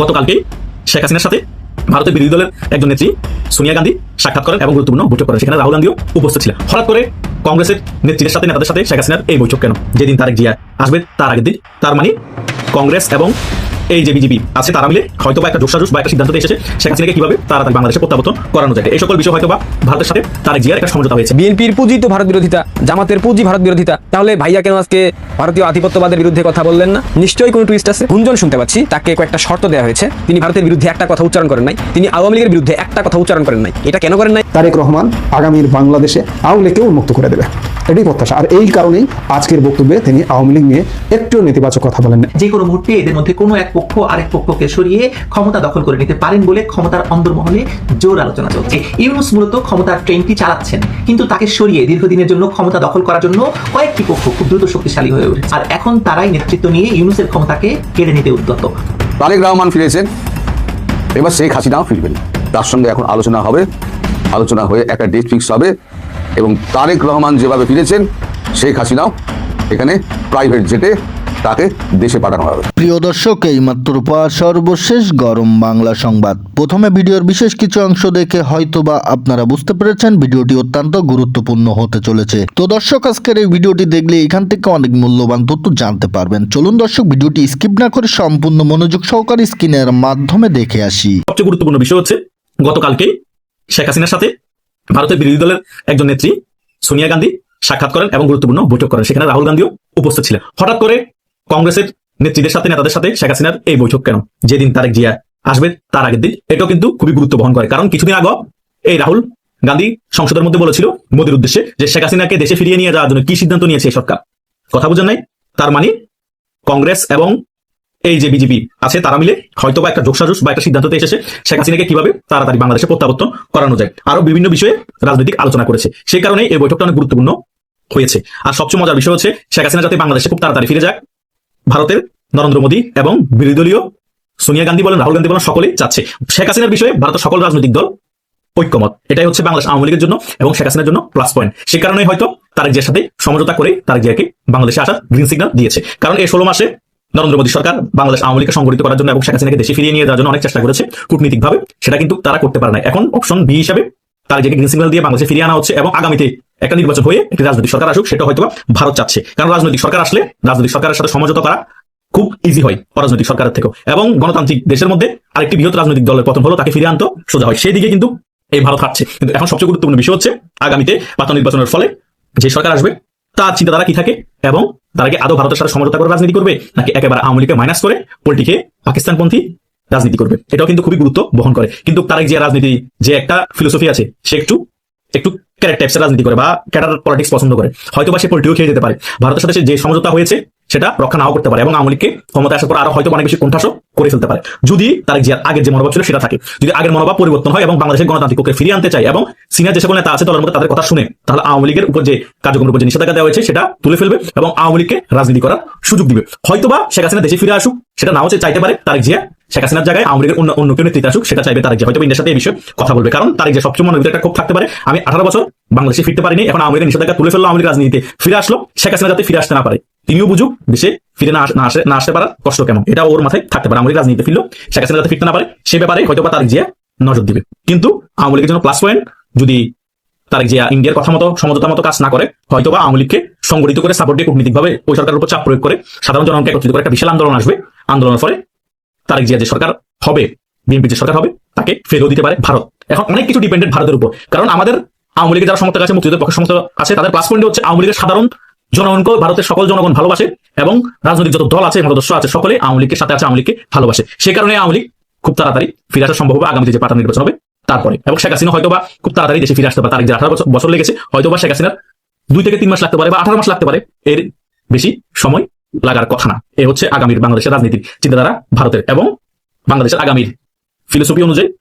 গতকালকেই শেখ হাসিনার সাথে ভারতের বিরোধী দলের একজন নেত্রী সোনিয়া গান্ধী সাক্ষাৎ করেন এবং গুরুত্বপূর্ণ বৈঠক করেন। সেখানে রাহুল গান্ধীও উপস্থিত ছিলেন। হঠাৎ করে কংগ্রেসের নেত্রীদের সাথে, নেতাদের সাথে শেখ হাসিনার এই বৈঠক কেন? যেদিন তারেক জিয়া আসবে, তার আগের দিন তার মানে কংগ্রেস এবং এই যে বিজেপি আছে তারা মিলে হয়তো বা একটা জোসাজুস বা একটা সিদ্ধান্ত এসেছে শেখ হাসিনাকে কীভাবে তাড়াতাড়ি বাংলাদেশে প্রত্যাবর্তন করানো যায় এই সকল বিষয় হয়তো বা ভারতের সাথে তারেক জিয়ার একটা সমঝোতা হয়েছে। বিএনপির পুঁজি তো ভারত বিরোধিতা জামাতের পুঁজি ভারত বিরোধিতা। তাহলে ভাইয়া কেন আজকে ভারতীয় আধিপত্যবাদের বিরুদ্ধে কথা বললেন না? নিশ্চয়ই কোনো টুইস্ট আছে। গুঞ্জন শুনতে পাচ্ছি তাকে কয়েকটা শর্ত দেওয়া হয়েছে। তিনি ভারতের বিরুদ্ধে একটা কথা উচ্চারণ করেন নাই। তিনি আওয়ামী লীগের বিরুদ্ধে একটা কথা উচ্চারণ করেন নাই। এটা কেন করেন নাই? তারেক রহমান আগামীর বাংলাদেশে আওয়ামী লীগকে উন্মুক্ত করে দেবে। এটাই প্রত্যাশা। আর এই কারণেই আজকের বক্তব্যে তিনি আওয়ামী লীগ নিয়ে একটু নেতিবাচক কথা বলেন না। যে কোনো মুহূর্তে এদের মধ্যে কোনো এক পক্ষ, আরেক পক্ষকে সরিয়ে ক্ষমতা দখল করে নিতে পারেন বলে ক্ষমতার অন্দরমহলে জোর আলোচনা চলছে। ইউনুস মূলত ক্ষমতার ট্রেনটি চালাচ্ছেন, কিন্তু তাকে সরিয়ে দীর্ঘদিনের জন্য ক্ষমতা দখল করার জন্য কয়েকটি পক্ষ খুব দ্রুত শক্তিশালী হয়ে উঠেছে আর এখন তারাই নেতৃত্ব নিয়ে ইউনুসের ক্ষমতাকে কেড়ে নিতে উদ্যত। তারেক রহমান ফিরেছেন এবার শেখ হাসিনাও ফিরবেন তার সঙ্গে এখন আলোচনা হবে, আলোচনা হয়ে একটা ডেট ফিক্স হবে এবং তারেক রহমান যেভাবে ফিরেছেন, শেখ হাসিনাও এখানে প্রাইভেট জেটে তাকে দেশে পাঠানো হবে। প্রিয় দর্শক এইমাত্র পাওয়া সর্বশেষ গরম বাংলা সংবাদ। প্রথমে ভিডিওর বিশেষ কিছু অংশ দেখে হয়তোবা আপনারা বুঝতে পেরেছেন ভিডিওটি অত্যন্ত গুরুত্বপূর্ণ হতে চলেছে। তো দর্শক আজকের এই ভিডিওটি দেখলে এখান থেকে অনেক মূল্যবান তথ্য জানতে পারবেন। চলুন দর্শক ভিডিওটি স্কিপ না করে সম্পূর্ণ মনোযোগ সহকারে স্ক্রিনের মাধ্যমে দেখে আসি। সবচেয়ে গুরুত্বপূর্ণ বিষয় হচ্ছে গতকালকেই শেখ হাসিনার সাথে ভারতের বিরোধী দলের একজন নেত্রী সোনিয়া গান্ধী সাক্ষাৎ করেন এবং গুরুত্বপূর্ণ বৈঠক করেন। সেখানে রাহুল গান্ধীও উপস্থিত ছিলেন। হঠাৎ করে কংগ্রেসের নেত্রীদের সাথে, নেতাদের সাথে শেখ হাসিনার এই বৈঠক কেন? যেদিন তারেক জিয়া আসবে, তার আগের দিন, এটাও কিন্তু খুবই গুরুত্ব বহন করে। কারণ কিছুদিন আগে এই রাহুল গান্ধী সংসদের মধ্যে বলেছিল মোদীর উদ্দেশ্যে যে শেখ হাসিনাকে দেশে ফিরিয়ে নিয়ে যাওয়ার জন্য কি সিদ্ধান্ত নিয়েছে সরকার। কথা বুঝেন নাই? তার মানে কংগ্রেস এবং এই যে বিজেপি আছে, তারা মিলে হয়তো বা একটা যোগসাজুস বা একটা সিদ্ধান্ততে এসেছে শেখ হাসিনাকে কীভাবে তাড়াতাড়ি বাংলাদেশে প্রত্যাবর্তন করানো যায় আরও বিভিন্ন বিষয়ে রাজনৈতিক আলোচনা করেছে। সেই কারণে এই বৈঠকটা অনেক গুরুত্বপূর্ণ হয়েছে। আর সবচেয়ে মজার বিষয় হচ্ছে, শেখ হাসিনা যাতে বাংলাদেশে খুব তাড়াতাড়ি ফিরে যাক ভারতের নরেন্দ্র মোদী এবং বিরোধী দলীয় সোনিয়া গান্ধী বলেন, রাহুল গান্ধী বলেন, সকলেই চাচ্ছে। শেখ হাসিনার বিষয়ে ভারতের সকল রাজনৈতিক দল ঐক্যমত। এটাই হচ্ছে বাংলাদেশ আওয়ামী লীগের জন্য এবং শেখ হাসিনার জন্য প্লাস পয়েন্ট সে কারণে হয়তো তারেক জিয়ার সাথে সমঝোতা করে তারেক জিয়াকে বাংলাদেশে আসার গ্রিন সিগন্যাল দিয়েছে। কারণ এই ষোলো মাসে নরেন্দ্র মোদী সরকার বাংলাদেশ আওয়ামী লীগকে সংগঠিত করার জন্য এবং শেখ হাসিনাকে দেশে ফিরিয়ে নিয়ে যাওয়ার জন্য অনেক চেষ্টা করেছে কূটনীতিকভাবে। সেটা কিন্তু তারা করতে পারে না এখন অপশন বি হিসাবে তার যে গ্রিন সিগন্যাল দিয়ে বাংলাদেশে ফিরিয়ে আনা হচ্ছে এবং আগামীতে একটা নির্বাচন হয়ে একটি রাজনৈতিক সরকার আসুক, সেটা হয়তো ভারত চাচ্ছে। কারণ রাজনৈতিক সরকার আসলে, রাজনৈতিক সরকারের সাথে সমঝোতা করা খুব ইজি হয় অরাজনৈতিক সরকারের থেকেও। এবং গণতান্ত্রিক দেশের মধ্যে আরেকটি বৃহৎ রাজনৈতিক দলের পতন হলো, তাকে ফিরিয়ে আনতো সোজা হয়। সেই দিকে কিন্তু এই ভারত হাঁটছে। কিন্তু এখন সবচেয়ে গুরুত্বপূর্ণ বিষয় হচ্ছে, আগামীতে পাতা নির্বাচনের ফলে যে সরকার আসবে, তার চিন্তাধারা কি থাকে এবং তারা কি আদৌ ভারতের সাথে সমঝোতা করে রাজনীতি করবে, নাকি একেবারে আওয়ামী লীগকে মাইনাস করে পোল্টিকে পাকিস্তানপন্থী রাজনীতি করবে। এটাও কিন্তু খুবই গুরুত্ব বহন করে। কিন্তু তারেক যে রাজনীতি, যে একটা ফিলোসফি আছে, সে একটু একটু ক্যারেক্ট টাইপসের রাজনীতি করে বা ক্যাডার পলিটিক্স পছন্দ করে। হয়তো বা সে পোল্টিও খেয়ে যেতে পারে। ভারতের সাথে যে সমঝোতা হয়েছে, সেটা রক্ষা নাও করতে পারে এবং আওয়ামী লীগকে ক্ষমতা আসার পর আরও হয়তো অনেক বেশি কোণঠাসও করে ফেলতে পারে। যদি তার যে আগের যে মনোভাব ছিল, সেটা থাকে। যদি আগের মনোভাব পরিবর্তন হয় এবং বাংলাদেশের গণতান্ত্রিক পক্ষে ফিরিয়ে আনতে চায় এবং সিনিয়র যে সকল নেতা আছে, দলের মধ্যে তাদের কথা শুনে, তাহলে আওয়ামী লীগের উপর যে কার্যক্রমের উপর যে নিষেধাজ্ঞা দেওয়া হয়েছে, সেটা তুলে ফেলবে এবং আওয়ামী লীগকে রাজনীতি করার সুযোগ দিবে। হয়তোবা শেখ হাসিনা দেশে ফিরে আসুক, সেটা নাও চাইতে পারে, তারেক জিয়া শেখ হাসিনার জায়গায় আওয়ামী লীগের অন্য অন্য কেউ নেতৃত্বে আসুক, সেটা চাইবে তারেক জিয়া। হয়তো ইন্ডিয়ার সাথে এই বিষয়ে কথা বলবে। কারণ তারেক যে সবচেয়ে ভিতরে একটা ক্ষোভ থাকতে পারে। আমি আঠারো বছর বাংলাদেশে ফিরতে পারিনি। এখন আওয়ামী লীগের নিষেধাজ্ঞা তুলে ফেলল, আওয়ামী লীগ রাজনীতিতে ফিরে আসলো। শেখ হাসিনা যাতে ফিরে আসতে না পারে, তিনিও বুঝুক দেশে ফিরে না আসে না আসতে পারার কষ্ট কেমন। এটা ওর মাথায় থাকতে পারে। আওয়ামী রাজনীতিতে ফিরলো, শেখ হাসিনা যাতে ফিরতে না পারে, সে ব্যাপারে হয়তো বা তারেক জিয়া নজর দিবে। কিন্তু আওয়ামী লীগের জন্য প্লাস পয়েন্ট যদি তারেক জিয়া ইন্ডিয়ার কথা মতো, সমঝোতা মতো কাজ না করে, হয়তো বা আওয়ামী লীগকে সংগঠিত করে সাপোর্ট দিয়ে কূটনীতিকভাবে ওই সরকারের উপর চাপ প্রয়োগ করে সাধারণ জনগণকে একত্রিত করে একটা বিশাল আন্দোলন আসবে। আন্দোলনের ফলে তারেক জিয়া যে সরকার হবে বিএনপি যে সরকার হবে, তাকে ফেরত দিতে পারে ভারত। এখন অনেক কিছু ডিপেন্ডেন্ট ভারতের উপর। কারণ আমাদের আওয়ামী লীগের যারা সমর্থক আছে, মুক্তিযুদ্ধের পক্ষে সমর্থক আছে, তাদের প্লাস পয়েন্ট হচ্ছে আওয়ামী লীগের সাধারণ জনগণকে ভারতের সকল জনগণ ভালোবাসে এবং রাজনৈতিক যত দল আছে, মতদর্শ আছে, সকলে আওয়ামী লীগের সাথে আছে, আওয়ামী লীগকে ভালোবাসে। সে কারণে আওয়ামী লীগ খুব তাড়াতাড়ি ফিরে আসা সম্ভব হবে আগামীতে যে পাতা নির্বাচন হবে তারপরে। এবং শেখ হাসিনা হয়তো বা খুব তাড়াতাড়ি দেশে ফিরে আসতে পারে। তার যে আঠারো বছর- বছর লেগেছে। হয়তো বা শেখ হাসিনার দুই থেকে তিন মাস লাগতে পারে বা আঠারো মাস লাগতে পারে। এর বেশি সময় লাগার কথা না। এ হচ্ছে আগামীর বাংলাদেশের রাজনীতির চিন্তাধারা ভারতের এবং বাংলাদেশের আগামীর ফিলোসফি অনুযায়ী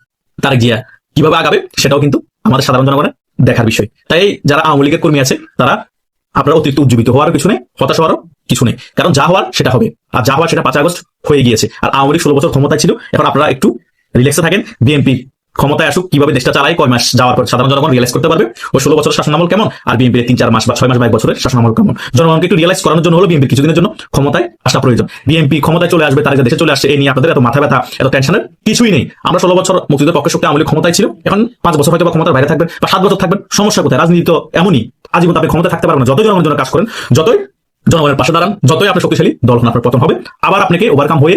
তারেক জিয়া কীভাবে আগাবে সেটাও কিন্তু আমাদের সাধারণ জনগণের দেখার বিষয়। তাই যারা আওয়ামী লীগের কর্মী আছে, তারা আপনারা অতিরিক্ত উজ্জীবিত হওয়ার কিছু নেই, হতাশ হওয়ারও কিছু নেই। কারণ যা হওয়ার সেটা হবে। আর যা হওয়ার সেটা পাঁচ আগস্ট হয়ে গিয়েছে। আর আওয়ামী লীগ ষোলো বছর ক্ষমতায় ছিল। এখন আপনারা একটু রিল্যাক্সে থাকেন। বিএনপি ক্ষমতায় আসুক, কীভাবে দেশটা চালায়, কয় মাস যাওয়ার পর সাধারণ জনগণ রিয়েলাইজ করতে পারবে? ও ষোলো বছর শাসনামল কেমন? আর বিএনপির তিন, চার মাস বা ছয় মাস বা এক বছরের শাসনামল কেমন? জনগণকে একটু রিয়েলাইজ করানোর জন্য হলো বিএনপি কিছুদিনের জন্য ক্ষমতায় আসা প্রয়োজন। বিএনপি ক্ষমতায় চলে আসবে, তারা দেশে চলে আসছে এই নিয়ে আপনাদের এত মাথা ব্যথা, এত টেনশনের কিছুই নেই। আমরা ষোলো বছর মুক্তিযুদ্ধের পক্ষে শক্তি আমলে ক্ষমতায় ছিল এখন পাঁচ বছর হয়তো ক্ষমতার বাইরে থাকবেন বা সাত বছর থাকবেন, সমস্যা কোথায়? রাজনীতি তো এমনই, আজীবন আপনি ক্ষমতা থাকতে পারবেন যতই জনগণের জন্য কাজ করেন, যতই জনগণের পাশে দাঁড়ান, যতই আপনি শক্তিশালী, দল আপনার পতন হবে। আবার আপনাকে ওভারকাম হয়ে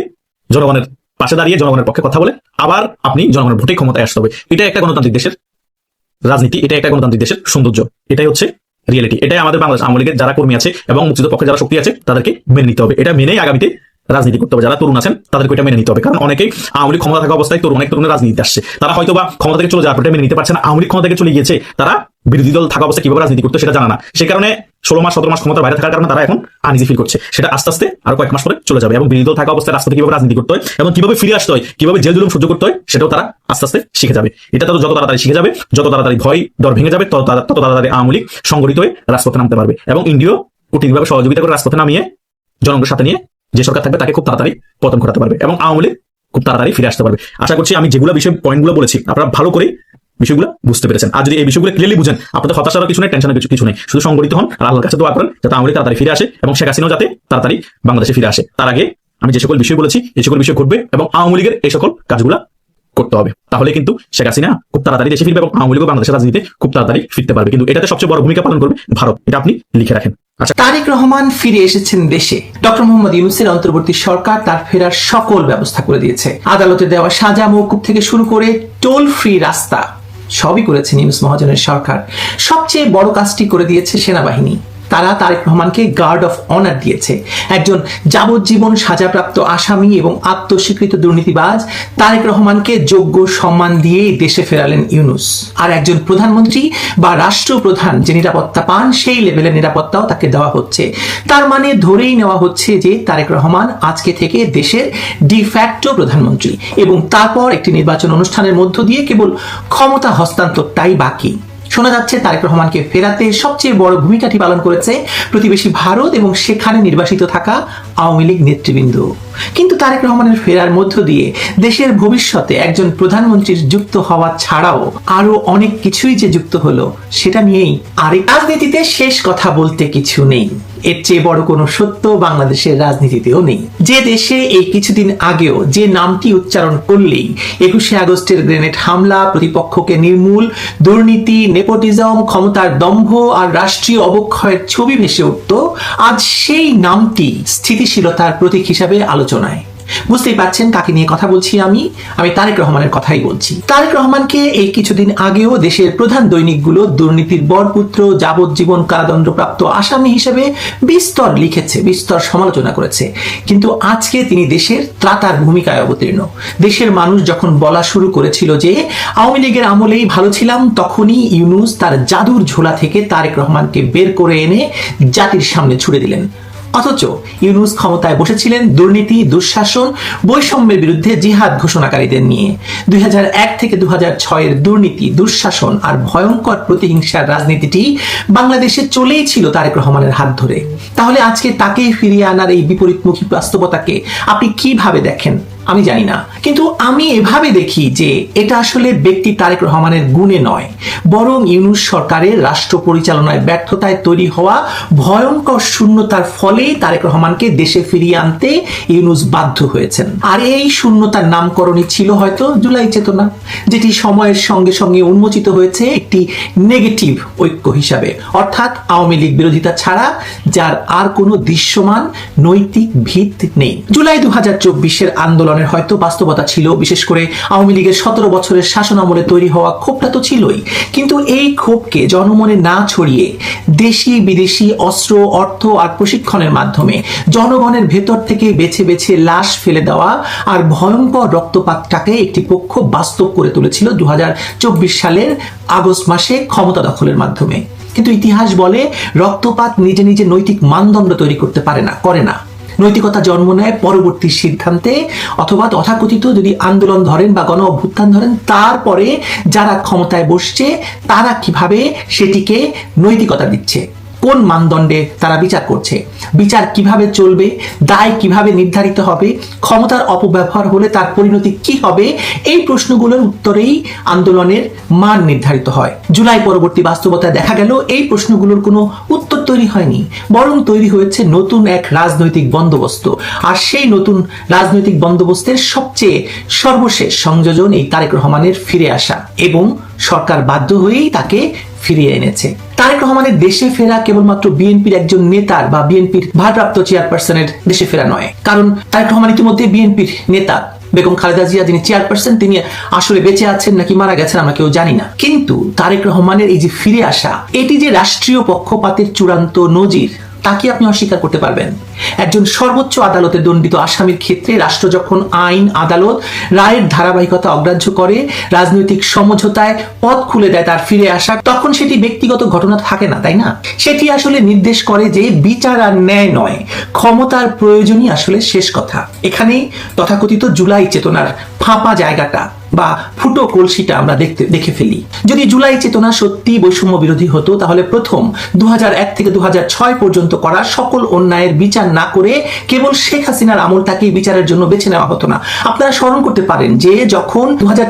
জনগণের পাশে দাঁড়িয়ে জনগণের পক্ষে কথা বলে, আবার আপনি জনগণের ভোটে ক্ষমতায় আসতে হবে। এটা একটা গণতান্ত্রিক দেশের রাজনীতি, এটা একটা গণতান্ত্রিক দেশের সৌন্দর্য। এটাই হচ্ছে রিয়েলিটি এটাই আমাদের বাংলাদেশ আওয়ামী লীগের যারা কর্মী আছে এবং মুক্তিযুদ্ধ পক্ষে যারা শক্তি আছে, তাদেরকে মেনে নিতে হবে। এটা মেনেই আগামীতে রাজনীতি করতে হবে। যারা তরুণ আছেন, তাদেরকে ওইটা মেনে নিতে হবে। কারণ অনেকেই আওয়ামী লীগ ক্ষমতা থাকা অবস্থায় তরুণ, অনেক তরুণের রাজনীতি আসছে। তারা হয়তো বা ক্ষমতা থেকে চলে যাওয়ার মেনে নিতে পারছে না। আওয়ামী ক্ষমতা থেকে চলে গিয়েছে, তারা বিরোধী দল থাকা অবস্থায় কীভাবে রাজনীতি করতে সেটা জানা না। সেই কারণে ষোলো মাস, সতেরো মাস ক্ষমতার বাইরে থাকার কারণে তারা এখন আনইজি ফিল করছে। সেটা আস্তে আস্তে আরও কয়েক মাস পরে চলে যাবে। এবং বিরোধী দল থাকা অবস্থায় রাস্তাতে কীভাবে রাজনীতি করতে হয়, এবং কীভাবে ফিরে আসতে হয়, কীভাবে জেল জুলুম সহ্য করতে হয়, সেটাও তারা আস্তে আস্তে শিখে যাবে। এটা তারা যত তাড়াতাড়ি শিখে যাবে, যত তাড়াতাড়ি ভয় ডর ভেঙে যাবে, তত তাড়াতাড়ি আওয়ামী লীগ সংগঠিত হয়ে রাজপথে নামতে পারবে। এবং ইন্ডিয়া কঠিনভাবে সহযোগিতা করে রাজপথে নামিয়ে জনগণের সাথে নিয়ে যে সরকার থাকবে তাকে খুব তাড়াতাড়ি পতন ঘটাতে পারবে এবং আওয়ামী লীগ খুব তাড়াতাড়ি ফিরে আসতে পারবে। আশা করছি আমি যেগুলো বিষয় পয়েন্টগুলো বলেছি, আপনারা ভালো করে বিষয়গুলো বুঝতে পেরেছেন। আর যদি এই বিষয়গুলো ক্লিয়ারলি বুঝেন, আপনাদের হতাশার কিছু নেই টেনশনের কিছু কিছু নেই। শুধু সংগঠিত হন আর আল্লাহর কাছে দোয়া করেন যাতে আওয়ামী লীগ তাড়াতাড়ি ফিরে আসে এবং শেখ হাসিনাও যাতে তাড়াতাড়ি বাংলাদেশে ফিরে আসে। তার আগে আমি যে সকল বিষয় বলেছি, এই সকল বিষয় ঘটবে এবং আওয়ামী লীগের এই সকল কাজগুলো করতে হবে। তাহলে কিন্তু শেখ হাসিনা খুব তাড়াতাড়ি দেশে ফিরবে এবং আওয়ামী লীগ বাংলাদেশের রাজনীতিতে খুব তাড়াতাড়ি ফিরতে পারবে। কিন্তু এটাতে সবচেয়ে বড় ভূমিকা পালন করবে ভারত। এটা আপনি লিখে রাখেন। তারেক রহমান ফিরে এসেছেন দেশে। ডক্টর মোহাম্মদ ইউনুসের অন্তর্বর্তী সরকার তার ফেরার সকল ব্যবস্থা করে দিয়েছে। আদালতে দেওয়া সাজা মৌকুব থেকে শুরু করে টোল ফ্রি রাস্তা সবই করেছেন ইউনুস মহাজনের সরকার। সবচেয়ে বড় কাজটি করে দিয়েছে সেনাবাহিনী। তারা তারেক রহমানকে গার্ড অফ অনার দিয়েছে। একজন যাবজ্জীবন সাজাপ্রাপ্ত আসামি এবং আত্মস্বীকৃত দুর্নীতিবাজ তারেক রহমানকে যোগ্য সম্মান দিয়ে দেশে ফেরালেন ইউনুস। আর একজন প্রধানমন্ত্রী বা রাষ্ট্রপ্রধান যে নিরাপত্তা পান, সেই লেভেলের নিরাপত্তাও তাকে দেওয়া হচ্ছে। তার মানে ধরেই নেওয়া হচ্ছে যে তারেক রহমান আজকে থেকে দেশের ডিফ্যাক্টো প্রধানমন্ত্রী এবং তারপর একটি নির্বাচন অনুষ্ঠানের মধ্য দিয়ে কেবল ক্ষমতা হস্তান্তরটাই বাকি। শোনা যাচ্ছে, তারেক রহমানকে ফেরাতে সবচেয়ে বড় ভূমিকাটি পালন করেছে প্রতিবেশী ভারত এবং সেখানে নির্বাসিত থাকা আওয়ামী লীগ নেতৃবৃন্দ। কিন্তু তারেক রহমানের ফেরার মধ্য দিয়ে দেশের ভবিষ্যতে একজন প্রধানমন্ত্রীর যুক্ত হওয়া ছাড়াও আরও অনেক কিছুই যে যুক্ত হলো, সেটা নিয়েই আরেক রাজনীতিতে শেষ কথা বলতে কিছু নেই। এর চেয়ে বড় কোনো সত্য বাংলাদেশের রাজনীতিতেও নেই। যে দেশে এই কিছুদিন আগেও যে নামটি উচ্চারণ করলেই একুশে আগস্টের গ্রেনেড হামলা, প্রতিপক্ষকে নির্মূল, দুর্নীতি, নেপোটিজম, ক্ষমতার দম্ভ আর রাষ্ট্রীয় অবক্ষয়ের ছবি ভেসে উঠত, আজ সেই নামটি স্থিতিশীলতার প্রতীক হিসাবে আলোচনায়। বুঝতেই পারছেন কাকে নিয়ে কথা বলছি আমি? আমি তারেক রহমানের কথাই বলছি। তারেক রহমানকে এই কিছুদিন আগেও দেশের প্রধান দৈনিকগুলো দুর্নীতির বরপুত্র, যাবজ্জীবন কারাদণ্ডপ্রাপ্ত আসামি হিসেবে বিস্তর লিখেছে, বিস্তর সমালোচনা করেছে। কিন্তু আজকে তিনি দেশের ত্রাতার ভূমিকায় অবতীর্ণ। দেশের মানুষ যখন বলা শুরু করেছিল যে, আওয়ামী লীগের আমলেই ভালো ছিলাম তখনই ইউনুস তার জাদুর ঝোলা থেকে তারেক রহমানকে বের করে এনে জাতির সামনে ছুড়ে দিলেন। অথচ ইউনুস ক্ষমতায় বসেছিলেন দুর্নীতি, দুঃশাসন, বৈষম্যের বিরুদ্ধে জিহাদ ঘোষণাকারীদের নিয়ে। দুই হাজার এক থেকে দু এর দুর্নীতি, দুঃশাসন আর ভয়ঙ্কর প্রতিহিংসার রাজনীতিটি বাংলাদেশে চলেই ছিল তারেক রহমানের হাত ধরে। তাহলে আজকে তাকে ফিরিয়ে আনার এই বিপরীতমুখী বাস্তবতাকে আপনি কীভাবে দেখেন? আমি জানি না। কিন্তু আমি এভাবে দেখি যে এটা আসলে ব্যক্তি তারেক রহমানের গুণে নয়, বরং ইউনুস সরকারের রাষ্ট্র পরিচালনায় ব্যর্থতায় তৈরি হওয়া ভয়ঙ্কর শূন্যতার ফলেই তারেক রহমানকে দেশে ফিরিয়ে আনতে ইউনুস বাধ্য হয়েছেন। আর এই শূন্যতার নামকরণই ছিল হয়তো জুলাই চেতনা, যেটি সময়ের সঙ্গে সঙ্গে উন্মোচিত হয়েছে একটি নেগেটিভ ঐক্য হিসাবে। অর্থাৎ আওয়ামী লীগ বিরোধিতা ছাড়া যার আর কোনো দৃশ্যমান নৈতিক ভিত নেই। জুলাই দু হাজার চব্বিশের আন্দোলনের হয়তো বাস্তবতা ছিল, বিশেষ করে আওয়ামী লীগের সতেরো বছরের শাসন আমলে তৈরি হওয়া ক্ষোভটা তো ছিলই। কিন্তু এই ক্ষোভকে জনমনে না ছড়িয়ে দেশি বিদেশি অস্ত্র, অর্থ আর প্রশিক্ষণের মাধ্যমে জনগণের ভেতর থেকে বেছে বেছে লাশ ফেলে দেওয়া আর ভয়ঙ্কর রক্তপাতটাকে একটি পক্ষ বাস্তব করে তুলেছিল দু চব্বিশ সালের আগস্ট মাসে ক্ষমতা দখলের মাধ্যমে। কিন্তু ইতিহাস বলে রক্তপাত নিজে নিজে নৈতিক মানদণ্ড তৈরি করতে পারে না, করে না। নৈতিকতা জন্ম নেয় পরবর্তী সিদ্ধান্তে, অথবা তথাকথিত যদি আন্দোলন ধরেন বা গণ অভ্যুত্থান ধরেন, তারপরে যারা ক্ষমতায় বসছে, তারা কীভাবে সেটিকে নৈতিকতা দিচ্ছে? কোন মানদণ্ডে তারা বিচার করছে? বিচার কীভাবে চলবে? দায় কীভাবে নির্ধারিত হবে? ক্ষমতার অপব্যবহার হলে তার পরিণতি কি হবে? এই প্রশ্নগুলোর উত্তরেই আন্দোলনের মান নির্ধারিত হয়। জুলাই পরবর্তী বাস্তবতায় দেখা গেল, এই প্রশ্নগুলোর কোনো উত্তর তৈরি হয়নি, বরং তৈরি হয়েছে নতুন এক রাজনৈতিক বন্দোবস্ত। আর সেই নতুন রাজনৈতিক বন্দোবস্তের সবচেয়ে সর্বশেষ সংযোজন এই তারেক রহমানের ফিরে আসা এবং সরকার বাধ্য হয়েই তাকে ফিরিয়ে এনেছে। তারেক রহমানের দেশে ফেরা কেবলমাত্র বিএনপির একজন নেতার বা বিএনপির ভারপ্রাপ্ত চেয়ারপারসনের দেশে ফেরা নয়। কারণ তারেক রহমান ইতিমধ্যে বিএনপির নেতা। বেগম খালেদা জিয়া যিনি চেয়ারপারসন তিনি আসলে বেঁচে আছেন নাকি মারা গেছেন আমরা কেউ জানি না। কিন্তু তারেক রহমানের এই যে ফিরে আসা, এটি যে রাষ্ট্রীয় পক্ষপাতের চূড়ান্ত নজির তা কি আপনি অস্বীকার করতে পারবেন। একজন সর্বোচ্চ আদালতে দণ্ডিত আসামির ক্ষেত্রে রাষ্ট্র যখন আইন, আদালত, রায়ের ধারাবাহিকতা অগ্রাহ্য করে, রাজনৈতিক সমঝোতায় পথ খুলে দেয় তার ফিরে আসা তখন সেটি ব্যক্তিগত ঘটনা থাকে না, তাই না? সেটি আসলে নির্দেশ করে যে বিচার আর ন্যায় নয়, ক্ষমতার প্রয়োজনই আসলে শেষ কথা। এখানেই তথাকথিত জুলাই চেতনার ফাঁপা জায়গাটা বা ফুটো কলসিটা আমরা দেখতে, দেখে ফেলি। যদি জুলাই চেতনা সত্যি বৈষম্য বিরোধী হতো, তাহলে প্রথম দু থেকে দু পর্যন্ত করা সকল অন্যায়ের বিচার না করে কেবল শেখ হাসিনার আমলটাকেই বিচারের জন্য বেছে নেওয়া হতো না। আপনারা স্মরণ করতে পারেন যে যখন দু হাজার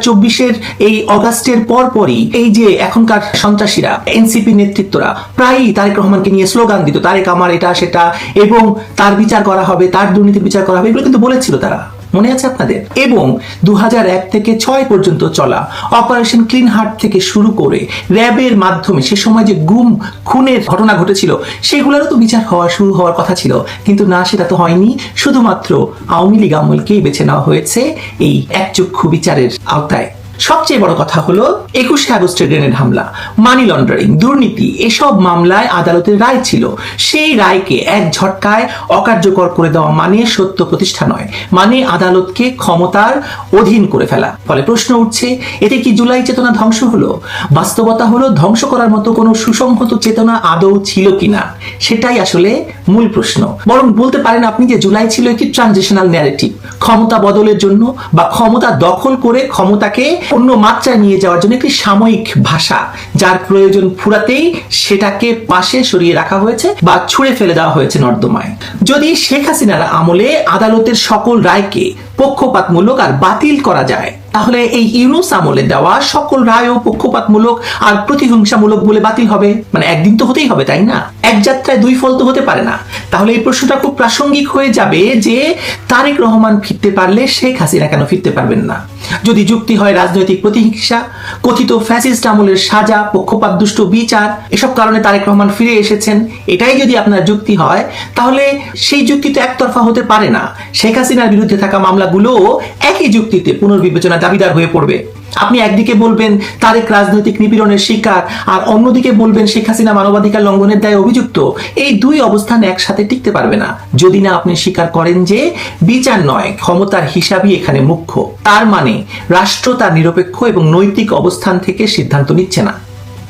এই অগাস্টের পর পরই এই যে এখনকার সন্ত্রাসীরা এনসিপি নেতৃত্বরা, প্রায়ই তারেক রহমানকে নিয়ে স্লোগান দিত, তারেক আমার এটা, সেটা, এবং তার বিচার করা হবে, তার দুর্নীতি বিচার করা হবে, এগুলো কিন্তু বলেছিল তারা। মনে আছে আপনাদের? এবং দু হাজার এক থেকে ছয় পর্যন্ত চলা অপারেশন ক্লিন হার্ট থেকে শুরু করে র্যাবের মাধ্যমে সে সময় যে গুম, খুনের ঘটনা ঘটেছিল, সেগুলোরও তো বিচার হওয়া শুরু হওয়ার কথা ছিল। কিন্তু না, সেটা তো হয়নি। শুধুমাত্র আওয়ামী লীগ আমলকেই বেছে নেওয়া হয়েছে এই একচক্ষু বিচারের আওতায়। সবচেয়ে বড় কথা হলো একুশে আগস্টের গ্রেনেড হামলা মানি লন্ডারিং দুর্নীতি, এসব মামলায় আদালতের রায় ছিল। সেই রায়কে এক ঝটকায় অকার্যকর করে দেওয়া মানে সত্য প্রতিষ্ঠা নয় মানে আদালতকে ক্ষমতার অধীন করে ফেলা। ফলে প্রশ্ন উঠছে, এতে কি জুলাই চেতনা ধ্বংস হলো? বাস্তবতা হলো ধ্বংস করার মতো কোনো সুসংহত চেতনা আদৌ ছিল কিনা? সেটাই আসলে মূল প্রশ্ন। বরং বলতে পারেন আপনি যে জুলাই ছিল একটি ট্রানজিশনাল ন্যারেটিভ ক্ষমতা বদলের জন্য বা ক্ষমতা দখল করে ক্ষমতাকে অন্য মাত্রায় নিয়ে যাওয়ার জন্য একটি সাময়িক ভাষা, যার প্রয়োজন ফুরাতেই সেটাকে পাশে সরিয়ে রাখা হয়েছে বা ছুঁড়ে ফেলে দেওয়া হয়েছে নর্দমায়। যদি শেখ হাসিনার আমলে আদালতের সকল রায়কে পক্ষপাতমূলক আর বাতিল করা যায়, তাহলে এই ইউনুস আমলে দেওয়া সকল রায়ও পক্ষপাতমূলক আর প্রতিহিংসামূলক বলে বাতিল হবে। মানে একদিন তো হতেই হবে, তাই না? এক যাত্রায় দুই ফল তো হতে পারে না। তাহলে এই প্রশ্নটা খুব প্রাসঙ্গিক হয়ে যাবে যে তারেক রহমান ফিরতে পারলে শেখ হাসিনা কেন ফিরতে পারবেন না? যদি যুক্তি হয় রাজনৈতিক প্রতিহিংসা, কথিত ফ্যাসিস্ট আমলের সাজা, পক্ষপাত, দুষ্ট বিচার, এসব কারণে তারেক রহমান ফিরে এসেছেন, এটাই যদি আপনার যুক্তি হয়, তাহলে সেই যুক্তি তো একতরফা হতে পারে না। শেখ হাসিনার বিরুদ্ধে থাকা মামলাগুলোও একই যুক্তিতে পুনর্বিবেচনা দাবিদার হয়ে পড়বে। আপনি একদিকে বলবেন তারেক রাজনৈতিক নিপীড়নের শিকার, আর অন্যদিকে বলবেন শেখ হাসিনা মানবাধিকার লঙ্ঘনের দায়ে অভিযুক্ত। এই দুই অবস্থান একসাথে টিকতে পারবে না। যদি না আপনি স্বীকার করেন যে বিচার নয়, ক্ষমতার হিসাবই এখানে মুখ্য। তার মানে রাষ্ট্র তার নিরপেক্ষ এবং নৈতিক অবস্থান থেকে সিদ্ধান্ত নিচ্ছে না।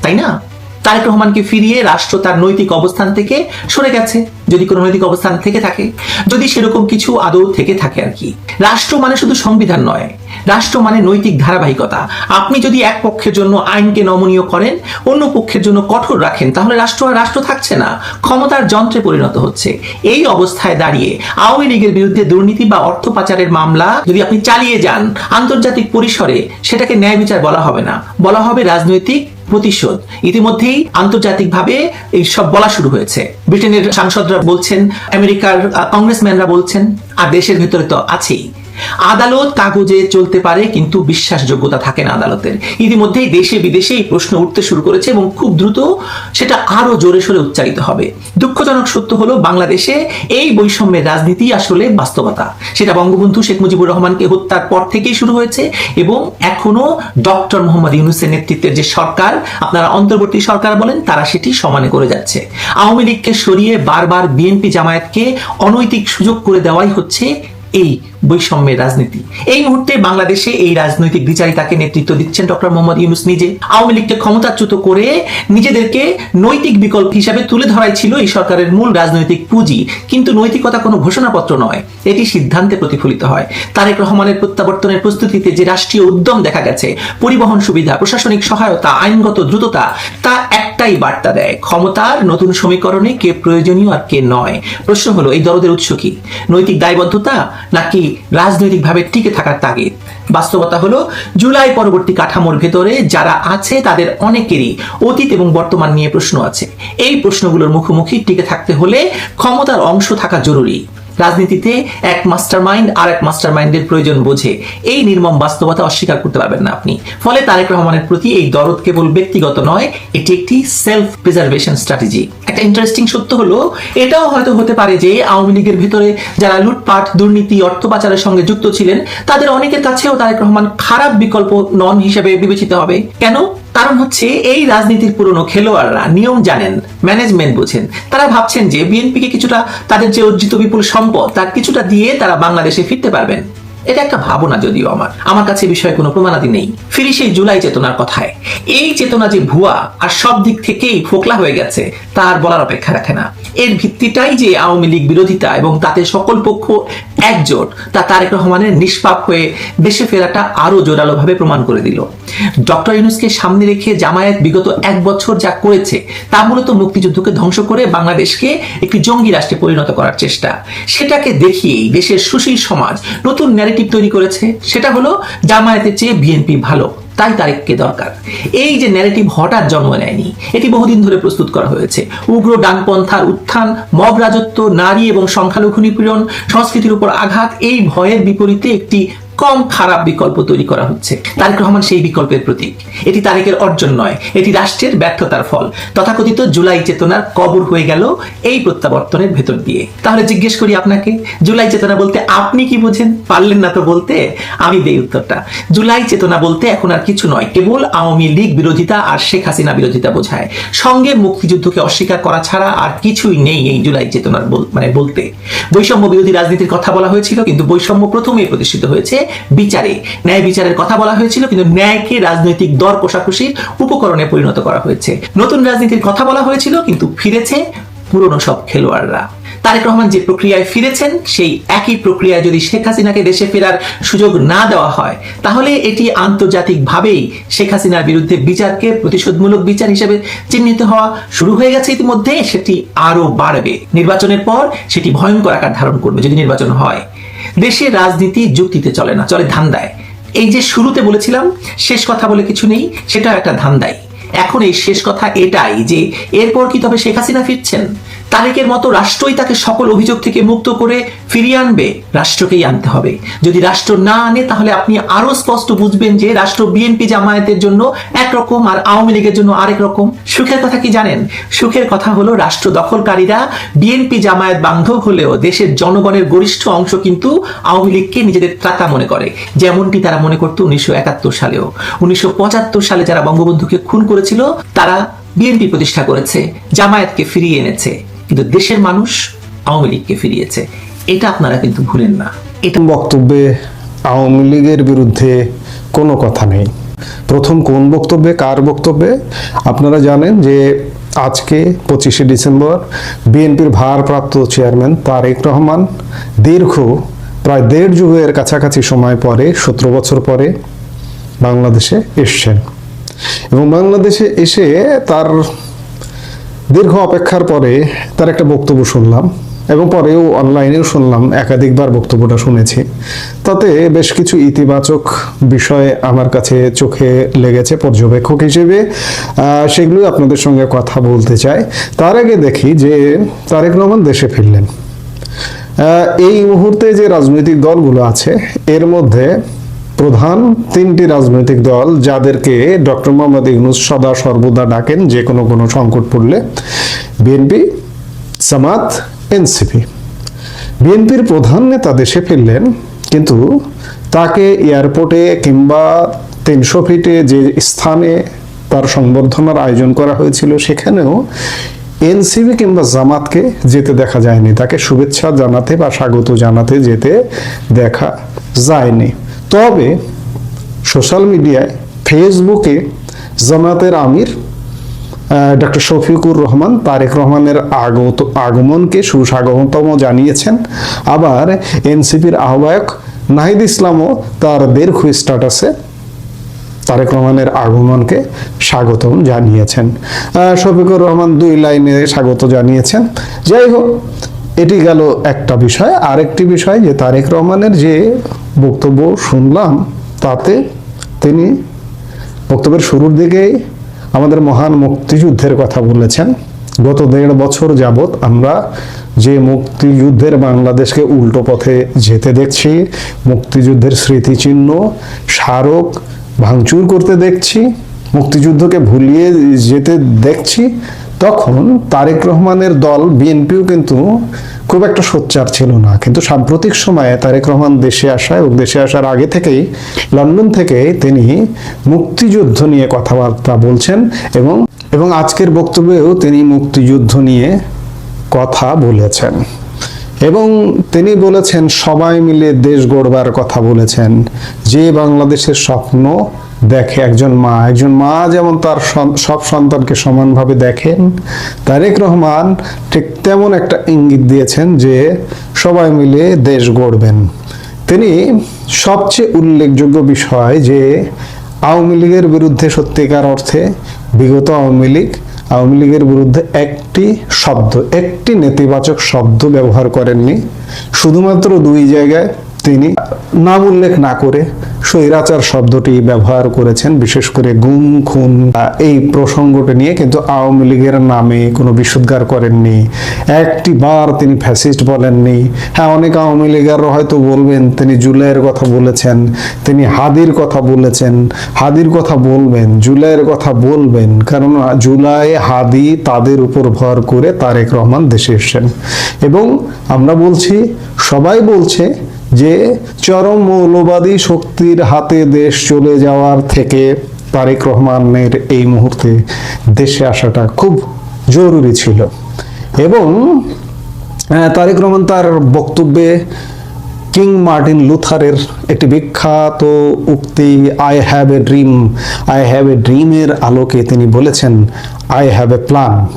তাই না? তারেক রহমানকে ফিরিয়ে রাষ্ট্র তার নৈতিক অবস্থান থেকে সরে গেছে, যদি কোনো নৈতিক অবস্থান থেকে থাকে, যদি সেরকম কিছু আদৌ থেকে থাকে আর কি। রাষ্ট্র মানে শুধু সংবিধান নয়, রাষ্ট্র মানে নৈতিক ধারাবাহিকতা। আপনি যদি এক পক্ষের জন্য আইনকে নমনীয় করেন, অন্য পক্ষের জন্য কঠোর রাখেন, তাহলে রাষ্ট্র আর রাষ্ট্র থাকছে না, ক্ষমতার যন্ত্রে পরিণত হচ্ছে। এই অবস্থায় দাঁড়িয়ে আওয়ামী লীগের বিরুদ্ধে দুর্নীতি বা অর্থ পাচারের মামলা যদি আপনি চালিয়ে যান আন্তর্জাতিক পরিসরে, সেটাকে ন্যায় বিচার বলা হবে না। বলা হবে রাজনৈতিক প্রতিশোধ। ইতিমধ্যেই আন্তর্জাতিকভাবে এই সব বলা শুরু হয়েছে। ব্রিটেনের সাংসদরা বলছেন, আমেরিকার কংগ্রেসম্যানরা বলছেন, আর দেশের ভেতরে তো আছেই। আদালত কাগজে চলতে পারে, কিন্তু বিশ্বাসযোগ্যতা থাকে না আদালতের। ইতিমধ্যেই দেশে বিদেশে এই প্রশ্ন উঠতে শুরু করেছে এবং খুব দ্রুত সেটা আরও জোরে সোরে উচ্চারিত হবে। দুঃখজনক সত্য হলো, বাংলাদেশে এই বৈষম্যের রাজনীতি আসলে বাস্তবতা। সেটা বঙ্গবন্ধু শেখ মুজিবুর রহমানকে হত্যার পর থেকেই শুরু হয়েছে এবং এখনও ডক্টর মোহাম্মদ ইউনুসের নেতৃত্বের যে সরকার, আপনারা অন্তর্বর্তী সরকার বলেন, তারা সেটি সমানে করে যাচ্ছে। আওয়ামী লীগকে সরিয়ে বারবার বিএনপি জামায়াতকে অনৈতিক সুযোগ করে দেওয়াই হচ্ছে এই বৈষম্যের রাজনীতি। এই মুহূর্তে বাংলাদেশে এই রাজনৈতিক বিচারিতাকে নেতৃত্ব দিচ্ছেন ডক্টর মোহাম্মদ ইউনুস নিজে। আওয়ামী লীগকে ক্ষমতাচ্যুত করে নিজেদেরকে নৈতিক বিকল্প হিসাবে তুলে ধরাই ছিল এই সরকারের মূল রাজনৈতিক পুঁজি। কিন্তু নৈতিকতা কোনো ঘোষণাপত্র নয়, এটি সিদ্ধান্তে প্রতিফলিত হয়। তারেক রহমানের প্রত্যাবর্তনের প্রস্তুতিতে যে রাষ্ট্রীয় উদ্যম দেখা গেছে, পরিবহন সুবিধা, প্রশাসনিক সহায়তা, আইনগত দ্রুততা, তা একটা একটাই বার্তা দেয়, ক্ষমতার নতুন সমীকরণে কে প্রয়োজনীয় আর কে নয়। প্রশ্ন হলো, এই দরদের উৎস কি? নৈতিক দায়বদ্ধতা নাকি রাজনৈতিকভাবে টিকে থাকার তাগিদ? বাস্তবতা হলো, জুলাই পরবর্তী কাঠামোর ভেতরে যারা আছে তাদের অনেকেরই অতীত এবং বর্তমান নিয়ে প্রশ্ন আছে। এই প্রশ্নগুলোর মুখোমুখি টিকে থাকতে হলে ক্ষমতার অংশ থাকা জরুরি। রাজনীতিতে এক মাস্টার মাইন্ড আর এক মাস্টার মাইন্ডের প্রয়োজন বোঝে। এই নির্মম বাস্তবতা অস্বীকার করতে পারবেন না আপনি। ফলে তারেক রহমানের প্রতি এই দরদ কেবল ব্যক্তিগত নয়, এটি একটি সেলফ প্রিজার্ভেশন স্ট্র্যাটেজি একটা ইন্টারেস্টিং সত্য হলো, এটাও হয়তো হতে পারে যে আওয়ামী লীগের ভিতরে যারা লুটপাট, দুর্নীতি, অর্থ পাচারের সঙ্গে যুক্ত ছিলেন, তাদের অনেকের কাছেও তারেক রহমান খারাপ বিকল্প নন হিসেবে বিবেচিত হবে। কেন? কারণ হচ্ছে এই রাজনীতির পুরনো খেলোয়াড়রা নিয়ম জানেন ম্যানেজমেন্ট বোঝেন। তারা ভাবছেন যে বিএনপিকে কিছুটা তাদের যে অর্জিত বিপুল সম্পদ, তার কিছুটা দিয়ে তারা বাংলাদেশে ফিরতে পারবেন। এটা একটা ভাবনা যদিও আমার। আমার কাছে বিষয়ে কোনো প্রমাণাদি নেই। ফিরি সেই জুলাই চেতনার কথায়। এই চেতনা যে ভুয়া আর সব দিক থেকেই ফোকলা হয়ে গেছে, তার বলার অপেক্ষা রাখে না। এর ভিত্তিটাই যে আওয়ামী লীগ বিরোধিতা এবং তাতে সকল পক্ষ একজোট, তা তারেক রহমানের নিষ্পাপ হয়ে দেশে ফেরাটা আরও জোরালোভাবে প্রমাণ করে দিল। ডক্টর ইউনুসকে সামনে রেখে জামায়াত বিগত এক বছর যা করেছে, তা মূলত মুক্তিযুদ্ধকে ধ্বংস করে বাংলাদেশকে একটি জঙ্গি রাষ্ট্রে পরিণত করার চেষ্টা। সেটাকে দেখিয়েই দেশের সুশীল সমাজ নতুন ন্যারেটিভ তৈরি করেছে, সেটা হলো জামায়াতের চেয়ে বিএনপি ভালো, তাই তারেককে দরকার। এই যে ন্যারেটিভ হঠাৎ জন্ম নেয়নি, এটি বহুদিন ধরে প্রস্তুত করা হয়েছে। উগ্র ডানপন্থার উত্থান, মব রাজত্ব, নারী এবং সংখ্যালঘু নিপীড়ন, সংস্কৃতির উপর আঘাত, এই ভয়ের বিপরীতে একটি কম খারাপ বিকল্প তৈরি করা হচ্ছে। তারেক রহমান সেই বিকল্পের প্রতীক। এটি তারেকের অর্জন নয়, এটি রাষ্ট্রের ব্যর্থতার ফল। তথাকথিত জুলাই চেতনার কবর হয়ে গেল এই প্রত্যাবর্তনের ভেতর দিয়ে। তাহলে জিজ্ঞেস করি আপনাকে, জুলাই চেতনা বলতে আপনি কি বোঝেন? পারলেন না তো বলতে? আমি দেই উত্তরটা। জুলাই চেতনা বলতে এখন আর কিছু নয়, কেবল আওয়ামী লীগ বিরোধিতা আর শেখ হাসিনা বিরোধিতা বোঝায়। সঙ্গে মুক্তিযুদ্ধকে অস্বীকার করা ছাড়া আর কিছুই নেই এই জুলাই চেতনার মানে বলতে। বৈষম্য বিরোধী রাজনীতির কথা বলা হয়েছিল, কিন্তু বৈষম্য প্রথমেই প্রতিষ্ঠিত হয়েছে বিচারে। ন্যায় বিচারের কথা বলা হয়েছিল, কিন্তু ন্যায়কে রাজনৈতিক দর কষাকষির উপকরণে পরিণত করা হয়েছে। নতুন রাজনীতির কথা বলা হয়েছিল, কিন্তু ফিরেছে পুরনো সব খেলোয়াড়রা। তারেক রহমান যে প্রক্রিয়ায় ফিরেছেন, সেই একই প্রক্রিয়ায় যদি শেখ হাসিনাকে দেশে ফেরার সুযোগ না দেওয়া হয়, তাহলে এটি আন্তর্জাতিকভাবেই শেখ হাসিনার বিরুদ্ধে বিচারকে প্রতিশোধমূলক বিচার হিসেবে চিহ্নিত হওয়া শুরু হয়ে গেছে ইতিমধ্যে, সেটি আরও বাড়বে। নির্বাচনের পর সেটি ভয়ঙ্কর আকার ধারণ করবে, যদি নির্বাচন হয়। দেশের রাজনীতি যুক্তিতে চলে না, চলে ধান্দায়। এই যে শুরুতে বলেছিলাম, শেষ কথা বলে কিছু নেই, সেটাও একটা ধান্দায়। এখন এই শেষ কথা এটাই যে, এরপর কি তবে শেখ হাসিনা ফিরছেন? তারেকের মতো রাষ্ট্রই তাকে সকল অভিযোগ থেকে মুক্ত করে ফিরিয়ে আনবে, রাষ্ট্রকেই আনতে হবে। যদি রাষ্ট্র না আনে, তাহলে আপনি আরও স্পষ্ট বুঝবেন যে রাষ্ট্র বিএনপি জামায়াতের জন্য একরকম আর আওয়ামী লীগের জন্য আরেক রকম। সুখের কথা কি জানেন? সুখের কথা হলো রাষ্ট্র দখলকারীরা বিএনপি জামায়াত বান্ধব হলেও দেশের জনগণের গরিষ্ঠ অংশ কিন্তু আওয়ামী লীগকে নিজেদের ত্রাতা মনে করে। যেমনটি তারা মনে করতো উনিশশো একাত্তর সালেও। উনিশশো পঁচাত্তর সালে যারা বঙ্গবন্ধুকে খুন করেছিল, তারা বিএনপি প্রতিষ্ঠা করেছে, জামায়াতকে ফিরিয়ে এনেছে। কিন্তু দেশের মানুষ আওয়ামী লীগকে ফিরিয়েছে। এটা আপনারা কিন্তু ভুলেন না। এটা বক্তব্যে আওয়ামী লীগের বিরুদ্ধে কোনো কথা নেই। প্রথম কোন বক্তব্যে, কার বক্তব্যে? আপনারা জানেন যে আজকে পঁচিশে ডিসেম্বর বিএনপির ভারপ্রাপ্ত চেয়ারম্যান তারেক রহমান দীর্ঘ প্রায় দেড় যুগের কাছাকাছি সময় পরে, সতেরো বছর পরে বাংলাদেশে এসছেন। এবং বাংলাদেশে এসে তার দীর্ঘ অপেক্ষার পরে তার একটা বক্তব্য শুনলাম এবং পরেও অনলাইনেও শুনলাম, একাধিকবার বক্তব্যটা শুনেছি। তাতে বেশ কিছু ইতিবাচক বিষয় আমার কাছে চোখে লেগেছে, পর্যবেক্ষক হিসেবে। সেগুলোই আপনাদের সঙ্গে কথা বলতে চাই। তার আগে দেখি যে তারেক রহমান দেশে ফিরলেন। এই মুহূর্তে যে রাজনৈতিক দলগুলো আছে, এর মধ্যে প্রধান তিনটি রাজনৈতিক দল যাদেরকে ডক্টর মোহাম্মদ ইউনুস সদা সর্বদা ডাকেন যে কোনো কোনো সংকট পড়লে, বিএনপি, জামাত, এনসিপি। বিএনপির প্রধান নেতা দেশে ফিরলেন, কিন্তু তাকে এয়ারপোর্টে কিংবা তিনশো ফিটে যে স্থানে তার সংবর্ধনার আয়োজন করা হয়েছিল, সেখানেও এনসিবি কিংবা জামাতকে যেতে দেখা যায়নি। তাকে শুভেচ্ছা জানাতে বা স্বাগত জানাতে যেতে দেখা যায়নি। তবে সোশ্যাল মিডিয়ায় ফেসবুকে জামাতের আমির ডক্টর শফিকুর রহমান, তারেক রহমানের আগত আগমনকে সুস্বাগতম জানিয়েছেন। আবার এনসিপির আহ্বায়ক নাহিদ ইসলামও তার দীর্ঘ স্ট্যাটাসে তারেক রহমানের আগমনকে স্বাগতম জানিয়েছেন। শফিকুর রহমান দুই লাইনে স্বাগত জানিয়েছেন। যাই হোক, এটি গেল একটা বিষয়। আরেকটি বিষয় যে তারেক রহমানের যে বক্তব্য শুনলাম, তাতে তিনি বক্তব্যের শুরুর দিকেই আমাদের মহান মুক্তিযুদ্ধের কথা বলেছেন। গত দেড় বছর যাবৎ আমরা যে মুক্তিযুদ্ধের বাংলাদেশকে উল্টো পথে যেতে দেখছি, মুক্তিযুদ্ধের স্মৃতিচিহ্ন স্মারক ভাঙচুর করতে দেখছি, মুক্তিযুদ্ধকে ভুলিয়ে যেতে দেখছি, তখন তারেক রহমানের দল, বিএনপিও কিন্তু খুব একটা সোচ্চার ছিল না। কিন্তু সাম্প্রতিক সময়ে তারেক রহমান দেশে আসা এবং দেশে আসার আগে থেকেই লন্ডন থেকে তিনি মুক্তিযুদ্ধ নিয়ে কথাবার্তা বলছেন এবং এবং আজকের বক্তব্যেও তিনি মুক্তিযুদ্ধ নিয়ে কথা বলেছেন। এবং তিনি বলেছেন, সবাই মিলে দেশ গড়বার কথা বলেছেন। যে বাংলাদেশের স্বপ্ন দেখে একজন মা একজন মা যেমন তার সব সন্তানকে সমানভাবে দেখেন, তারেক রহমান ঠিক তেমন একটা ইঙ্গিত দিয়েছেন যে সবাই মিলে দেশ গড়বেন। তিনি সবচেয়ে উল্লেখযোগ্য বিষয় যে আওয়ামী লীগের বিরুদ্ধে সত্যিকার অর্থে বিগত আওয়ামী লীগ, আওয়ামী লীগের বিরুদ্ধে একটি শব্দ, একটি নেতিবাচক শব্দ ব্যবহার করেননি। শুধুমাত্র দুই জায়গায় তিনি নাম উল্লেখ না করে স্বৈরাচার শব্দটি ব্যবহার করেছেন, বিশেষ করে গুম, খুন এই প্রসঙ্গটি নিয়ে কিন্তু আওয়ামী লীগের নামে কোনো বিশুদ্ধার করেননি। একটি বার তিনি ফ্যাসিস্ট বলেননি। হ্যাঁ অনেক আওয়ামী লীগাররা হয়তো বলবেন, তিনি জুলাইয়ের কথা বলেছেন, তিনি হাদির কথা বলেছেন, হাদির কথা বলবেন, জুলাইয়ের কথা বলবেন, কারণ জুলাই হাদি তাদের উপর ভর করে তারেক রহমান দেশে এসেছেন। এবং আমরা বলছি, সবাই বলছে যে চরম মৌলবাদী শক্তির হাতে দেশ চলে যাওয়ার থেকে তারেক রহমানের এই মুহূর্তে দেশে আসাটা খুব জরুরি ছিল। এবং তারেক রহমান তার বক্তব্যে কিং মার্টিন লুথারের একটি বিখ্যাত উক্তি I have a dream I have a ড্রিমের আলোকে তিনি বলেছেন আই হ্যাভ এ প্ল্যান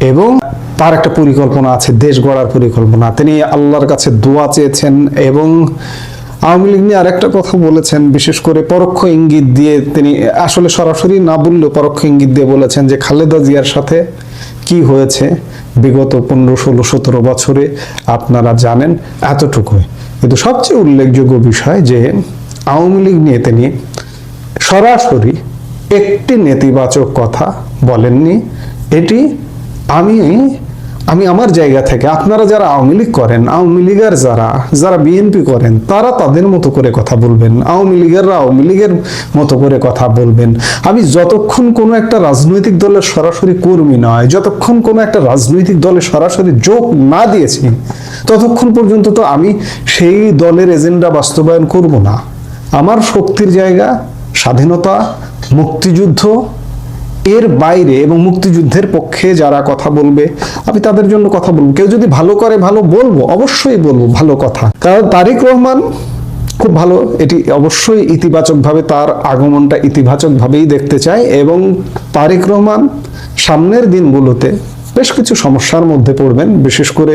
এবং তার একটা পরিকল্পনা আছে, দেশ গড়ার পরিকল্পনা। তিনি আল্লাহর কাছে দোয়া চেয়েছেন এবং আওয়ামী লীগ নিয়ে আরেকটা কথা বলেছেন, বিশেষ করে পরোক্ষ ইঙ্গিত দিয়ে তিনি আসলে সরাসরি না বললেও পরোক্ষ ইঙ্গিত দিয়ে বলেছেন যে খালেদা জিয়ার সাথে কি হয়েছে বিগত পনেরো, ষোলো, সতেরো বছরে আপনারা জানেন এতটুকুই। কিন্তু সবচেয়ে উল্লেখযোগ্য বিষয় যে আওয়ামী লীগ নিয়ে তিনি সরাসরি একটি নেতিবাচক কথা বলেননি। এটি আমি আমি আমার জায়গা থেকে আপনারা যারা আওয়ামী লীগ করেন, আওয়ামী লীগের যারা যারা বিএনপি করেন, তারা তাদের মতো করে কথা বলবেন। আওয়ামী লীগেররা আওয়ামী লীগের মতো করে কথা বলবেন। আমি যতক্ষণ কোনো একটা রাজনৈতিক দলের সরাসরি কর্মী নয়, যতক্ষণ কোনো একটা রাজনৈতিক দলে সরাসরি যোগ না দিয়েছি, ততক্ষণ পর্যন্ত তো আমি সেই দলের এজেন্ডা বাস্তবায়ন করব না। আমার শক্তির জায়গা, স্বাধীনতা, মুক্তিযুদ্ধ এর বাইরে এবং মুক্তিযুদ্ধের পক্ষে যারা কথা বলবে, আমি তাদের জন্য কথা বলব। কেউ যদি ভালো করে ভালো বলব, অবশ্যই বলব ভালো কথা। কারণ তারিক রহমান খুব ভালো, এটি অবশ্যই ইতিবাচকভাবে তার আগমনটা ইতিবাচকভাবেই দেখতে চাই এবং তারেক রহমান সামনের দিনগুলোতে বেশ কিছু সমস্যার মধ্যে পড়বেন। বিশেষ করে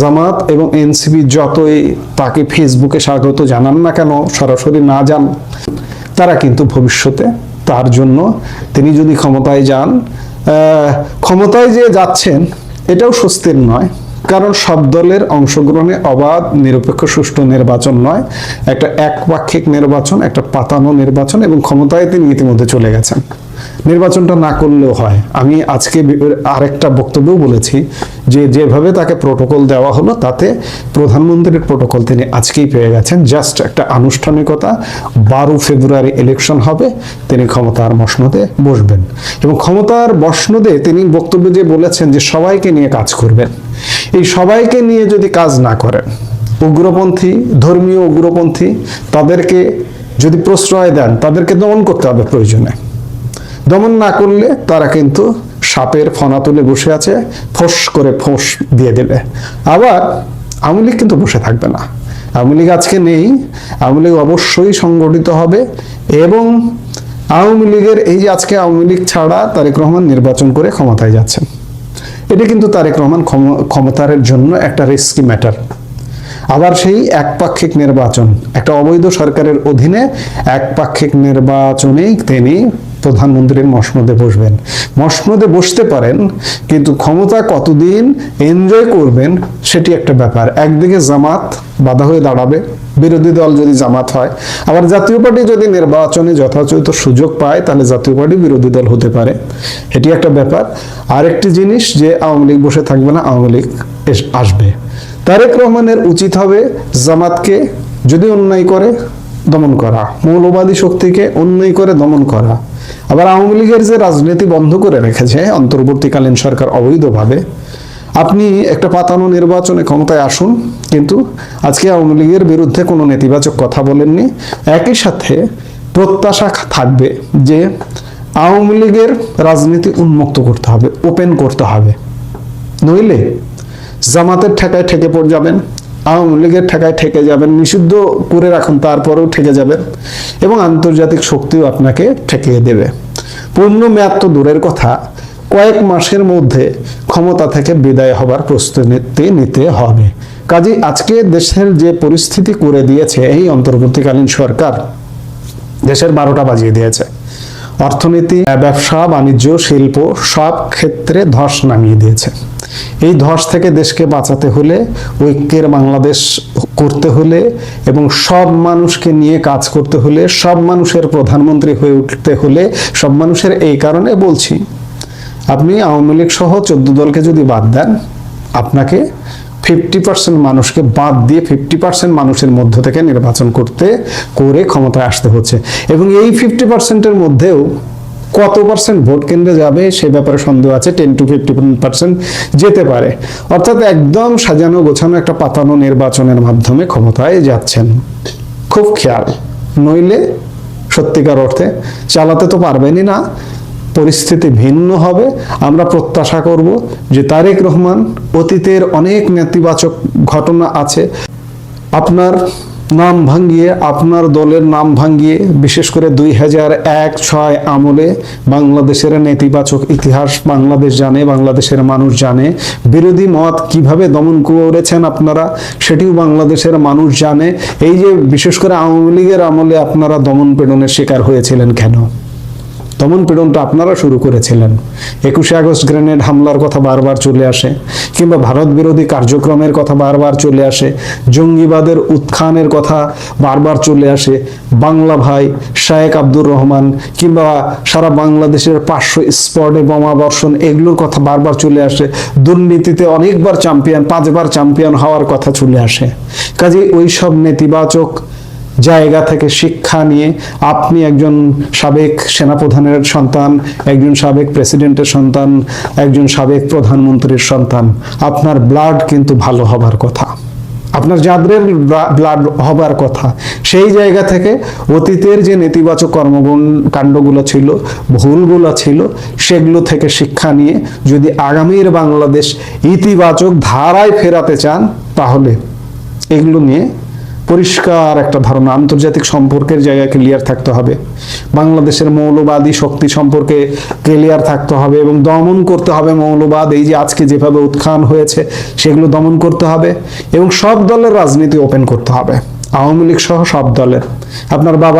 জামাত এবং এনসিপি যতই তাকে ফেসবুকে স্বাগত জানান না কেন, সরাসরি না যান তারা কিন্তু ভবিষ্যতে তার জন্য তিনি যদি ক্ষমতায় যান ক্ষমতায় যে যাচ্ছেন, এটাও স্বস্তির নয়। কারণ সব দলের অংশগ্রহণে অবাধ, নিরপেক্ষ, সুষ্ঠু নির্বাচন নয়। একটা একপাক্ষিক নির্বাচন, একটা পাতানো নির্বাচন এবং ক্ষমতায় তিনি ইতিমধ্যে চলে গেছেন। নির্বাচনটা না করলেও হয়। আমি আজকে আরেকটা বক্তব্যও বলেছি যে যেভাবে তাকে প্রোটোকল দেওয়া হলো, তাতে প্রধানমন্ত্রীর প্রোটোকল তিনি আজকেই পেয়ে গেছেন। জাস্ট একটা আনুষ্ঠানিকতা, বারো ফেব্রুয়ারি ইলেকশন হবে, তিনি ক্ষমতার মসনদে বসবেন। এবং ক্ষমতার মসনদে তিনি বক্তব্যে যে বলেছেন যে সবাইকে নিয়ে কাজ করবেন। এই সবাইকে নিয়ে যদি কাজ না করেন, উগ্রপন্থী, ধর্মীয় উগ্রপন্থী, তাদেরকে যদি প্রশ্রয় দেন, তাদেরকে দমন করতে হবে প্রয়োজনে। দমন না করলে তারা কিন্তু সাপের ফনা তুলে বসে আছে, ফোঁস করে ফোঁস দিয়ে দেবে। আবার আওয়ামী লীগ কিন্তু বসে থাকবে না। আওয়ামী লীগ আজকে নেই। আওয়ামী লীগ অবশ্যই সংগঠিত হবে এবং আওয়ামী লীগের এই যে আজকে আওয়ামী লীগ ছাড়া তারেক রহমান নির্বাচন করে ক্ষমতায় যাচ্ছেন, এটা কিন্তু তারেক রহমান ক্ষম- ক্ষমতার জন্য একটা রিস্কি ম্যাটার আবার সেই একপাক্ষিক নির্বাচন, একটা অবৈধ সরকারের অধীনে একপাক্ষিক নির্বাচনেই তিনি প্রধানমন্ত্রীর মসনদে বসবেন। মসনদে বসতে পারেন, কিন্তু ক্ষমতা কতদিন এনজয় করবেন সেটি একটা ব্যাপার। একদিকে জামাত বাধা হয়ে দাঁড়াবে, বিরোধী দল যদি জামাত হয়। আবার জাতীয় পার্টি যদি নির্বাচনে যথাযথ সুযোগ পায়, তাহলে জাতীয় পার্টি বিরোধী দল হতে পারে। এটি একটা ব্যাপার। আরেকটি জিনিস যে আওয়ামী লীগ বসে থাকবে না, আওয়ামী লীগ আসবে। তারেক রহমানের উচিত হবে জামাতকে যদি অন্যায় করে দমন করা, মৌলবাদী শক্তিকে অন্যায় করে দমন করা। আবার আওয়ামী লীগের যে রাজনীতি বন্ধ করে রেখেছে, অন্তর্বর্তীকালীন সরকার অবৈধভাবে, আপনি একটা পাতানো নির্বাচনে ক্ষমতায় আসুন, কিন্তু আজকে আওয়ামী লীগের বিরুদ্ধে কোনো নেতিবাচক কথা বলেননি। একই সাথে প্রত্যাশা থাকবে যে আওয়ামী লীগের রাজনীতি উন্মুক্ত করতে হবে ওপেন করতে হবে। নইলে জামাতের ঠেকায় ঠেকে পড়ে যাবেন আওয়ামী লীগের ঠেকায় ঠেকে যাবেন, নিষিদ্ধ করে রাখুন, তারপরেও ঠেকে যাবেন এবং আন্তর্জাতিক শক্তিও আপনাকে ঠেকিয়ে দেবে। পূর্ণ মেয়াদ তো দূরের কথা, কয়েক মাসের মধ্যে ক্ষমতা থেকে বিদায় হবার প্রস্তুতি নিতে হবে। কাজে আজকে দেশের যে পরিস্থিতি করে দিয়েছে এই অন্তর্বর্তীকালীন সরকার, দেশের বারোটা বাজিয়ে দিয়েছে। অর্থনীতি, ব্যবসা, বাণিজ্য, শিল্প সব ক্ষেত্রে ধস নামিয়ে দিয়েছে। এই ধস থেকে দেশকে বাঁচাতে হলে, ঐক্যের বাংলাদেশ করতে হলে এবং সব মানুষকে নিয়ে কাজ করতে হলে, সব মানুষের প্রধানমন্ত্রী হয়ে উঠতে হলে, সব মানুষের এই কারণে বলছি। আপনি আওয়ামী লীগ সহ চোদ্দ দলকে যদি বাদ দেন, আপনাকে ফিফটি পার্সেন্ট মানুষকে বাদ দিয়ে ফিফটি পার্সেন্ট মানুষের মধ্য থেকে নির্বাচন করতে, করে ক্ষমতায় আসতে হচ্ছে। এবং এই ফিফটি পার্সেন্টের মধ্যেও কত পার্সেন্ট ভোট কেন্দ্রে যাবে সে ব্যাপারে সন্দেহ আছে টেন টু ফিফটি পার্সেন্ট যেতে পারে। অর্থাৎ একদম সাজানো গোছানো একটা পাতানো নির্বাচনের মাধ্যমে ক্ষমতায় যাচ্ছেন। খুব খেয়াল। নইলে সত্যিকার অর্থে চালাতে তো পারবেনই না। পরিস্থিতি ভিন্ন হবে। আমরা প্রত্যাশা করব যে তারেক রহমান অতীতের অনেক নেতিবাচক ঘটনা আছে। আপনার নাম ভাঙ্গিয়ে, আপনার দলের নাম ভাঙ্গিয়ে, বিশেষ করে দুই হাজার এক, ছয় আমলে বাংলাদেশের নেতিবাচক ইতিহাস বাংলাদেশ জানে, বাংলাদেশের মানুষ জানে। বিরোধী মত কীভাবে দমন করেছেন আপনারা, সেটিও বাংলাদেশের মানুষ জানে। এই যে বিশেষ করে আওয়ামী লীগের আমলে আপনারা দমন পীড়নের শিকার হয়েছিলেন কেন? দমন পীড়নটা আপনারা শুরু করেছিলেন। একুশে আগস্ট গ্রেনেড হামলার কথা বারবার চলে আসে, কিংবা ভারত বিরোধী কার্যক্রমের কথা বারবার চলে আসে, জঙ্গিবাদের উত্থানের কথা বারবার চলে আসে, বাংলা ভাই শায়েক আব্দুর রহমান, কিংবা সারা বাংলাদেশের পাঁচশো স্পটে বোমা বর্ষণ, এগুলোর কথা বারবার চলে আসে। দুর্নীতিতে অনেকবার চ্যাম্পিয়ন পাঁচবার চ্যাম্পিয়ন হওয়ার কথা চলে আসে। কাজে ওই সব নেতিবাচক জায়গা থেকে শিক্ষা নিয়ে আপনি একজন সাবেক সেনাপ্রধানের সন্তান, একজন সাবেক প্রেসিডেন্টের সন্তান, একজন সাবেক প্রধানমন্ত্রীর সন্তান, আপনার ব্লাড কিন্তু ভালো হবার কথা। আপনার যাদের ব্লাড হবার কথা। সেই জায়গা থেকে অতীতের যে নেতিবাচক কর্মগুণ, কাণ্ডগুলো ছিল, ভুলগুলো ছিল, সেগুলো থেকে শিক্ষা নিয়ে যদি আগামীর বাংলাদেশ ইতিবাচক ধারায় ফেরাতে চান, তাহলে এগুলো নিয়ে পরিষ্কার একটা ধারণা, আন্তর্জাতিক সম্পর্কের জায়গায় ক্লিয়ার থাকতে হবে। বাংলাদেশের মৌলবাদী শক্তি সম্পর্কে ক্লিয়ার থাকতে হবে এবং দমন করতে হবে মৌলবাদ। এই যে আজকে যেভাবে উত্থান হয়েছে, সেগুলো দমন করতে হবে এবং সব দলের রাজনীতি ওপেন করতে হবে। আওয়ামী লীগ সহ সব দলের। আপনার বাবা